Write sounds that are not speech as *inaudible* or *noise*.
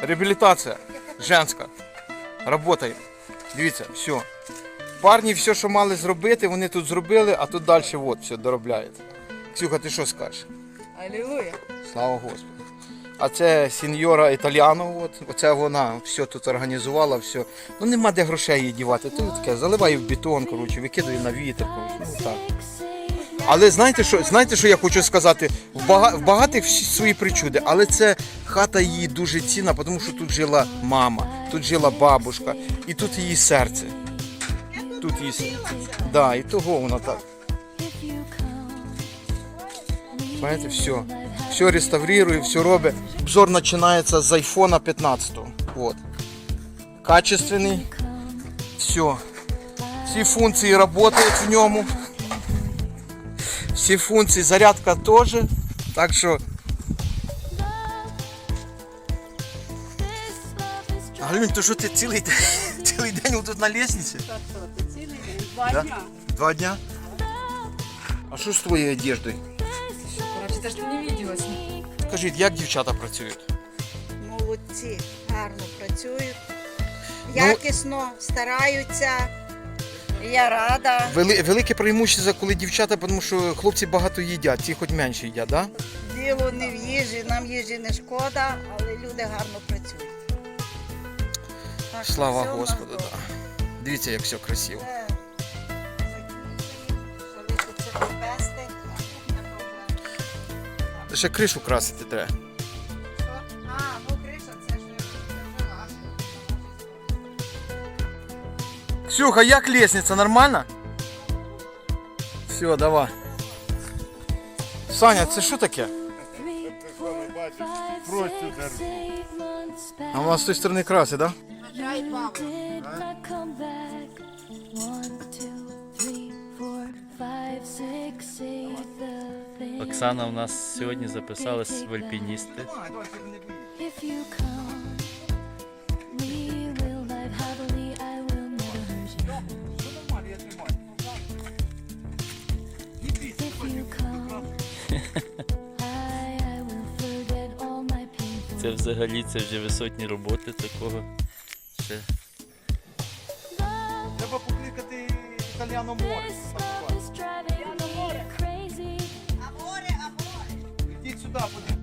Реабілітація. Женська. Работаємо. Дивіться, все. Парні все, що мали зробити, вони тут зробили, а тут далі от все доробляється. Ксюха, ти що скажеш? Алілуя. Слава Господу. А це сеньора Італіано, от, оце вона все тут організувала, все. Ну нема де грошей їй дівати. Тут таке, заливає в бетон, коротше, викидає на вітер. Коротше, ну, так. Але знаєте, що, знаєте, що я хочу сказати? В, бага, всі свої причуди, але це хата її дуже цінна, тому що тут жила мама, тут жила бабушка, і тут її серце. Тут її серце. Да, і того вона так. Знаєте, все. Все реставрирує, все робить. Обзор починається з айфона 15. Вот. Качественний. Все. Всі функції працюють в ньому. Всі функції, зарядка теж. Так що. Галюнь, то що ти цілий день, *laughs* цілий день тут на лестниці? Та що, ти цілий день? Два Да? дня. Два дня? А що з твоєю одеждою? Короче, ти ж не виділась. Скажіть, як дівчата працюють? Молодці, гарно працюють, Ну- якісно стараються. Я рада. Вели, велике преимущество, коли дівчата, тому що хлопці багато їдять, ці хоч менше їдять, да? Діло не в їжі, нам їжі не шкода, але люди гарно працюють. Так що Слава все у нас Господу, добре. да. Дивіться, як все красиво. Все закінчуємо, що ви це довести, не проблема. Ще кришу красити треба. Ксюха, як лестниця, нормально? Все, давай. Саня, це що таке? Просто держу. А у нас з тої сторони краси, да? Оксана в нас сьогодні записалась в альпіністи. Це взагалі це вже висотні роботи такого. Ще Треба покликати італіано море. Італіано море. А море, а море. Йдіть сюди, подивіться.